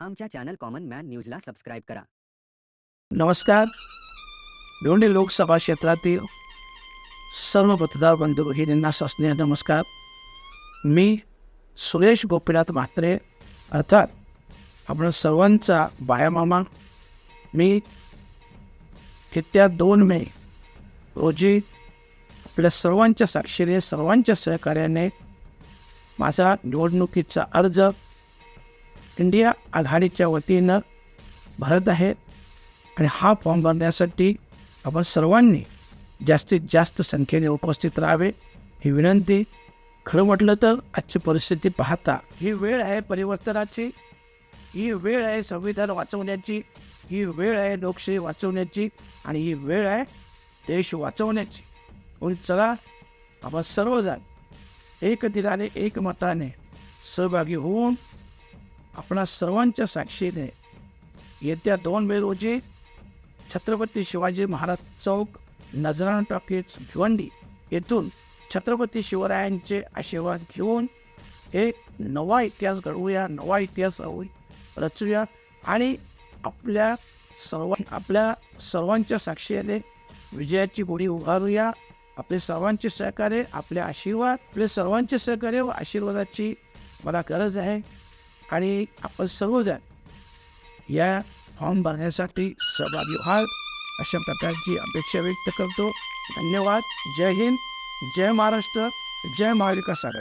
आमच्या channel common man न्यूजला subscribe करा. नमस्कार. भिवंडी लोकसभा क्षेत्रातील सर्व मतदार बंधू भगिनींना सस्नेह नमस्कार. मी सुरेश गोपीनाथ म्हात्रे अर्थात आपण सर्वांचा बायामामा. मी येत्या दोन मे रोजी आपल्या सर्वांच्या साक्षीने सर्वांच्या सहकार्याने माझा निवडणुकीचा अर्ज इंडिया आघाडीच्या वतीनं भरत आहेत आणि हा फॉर्म भरण्यासाठी आपण सर्वांनी जास्तीत जास्त संख्येने उपस्थित राहावे ही विनंती. खरं म्हटलं तर आजची परिस्थिती पाहता ही वेळ आहे परिवर्तनाची. ही वेळ आहे संविधान वाचवण्याची. ही वेळ आहे लोकशाही वाचवण्याची. आणि ही वेळ आहे देश वाचवण्याची. म्हणून चला आपण सर्वजण एक दिलाने एक मताने सहभागी होऊन आपणा सर्वांच्या साक्षीने येत्या दोन मे रोजी छत्रपती शिवाजी महाराज चौक नजराण टॉकीज भिवंडी येथून छत्रपती शिवरायांचे आशीर्वाद घेऊन एक नवा इतिहास घडवूया नवा इतिहास रचूया आणि आपल्या सर्व आपल्या सर्वांच्या साक्षीने विजयाची गोडी उभारूया. आपले सर्वांचे सहकार्य आपले आशीर्वाद आपले सर्वांचे सहकार्य व आशीर्वादाची मला गरज आहे. आणि आपण सर्वजण या फॉर्म भरण्यासाठी सहभागी व्हाल. अशा प्रकारची अपेक्षा व्यक्त करतो. धन्यवाद. जय हिंद. जय महाराष्ट्र. जय महाविकास आघाडी.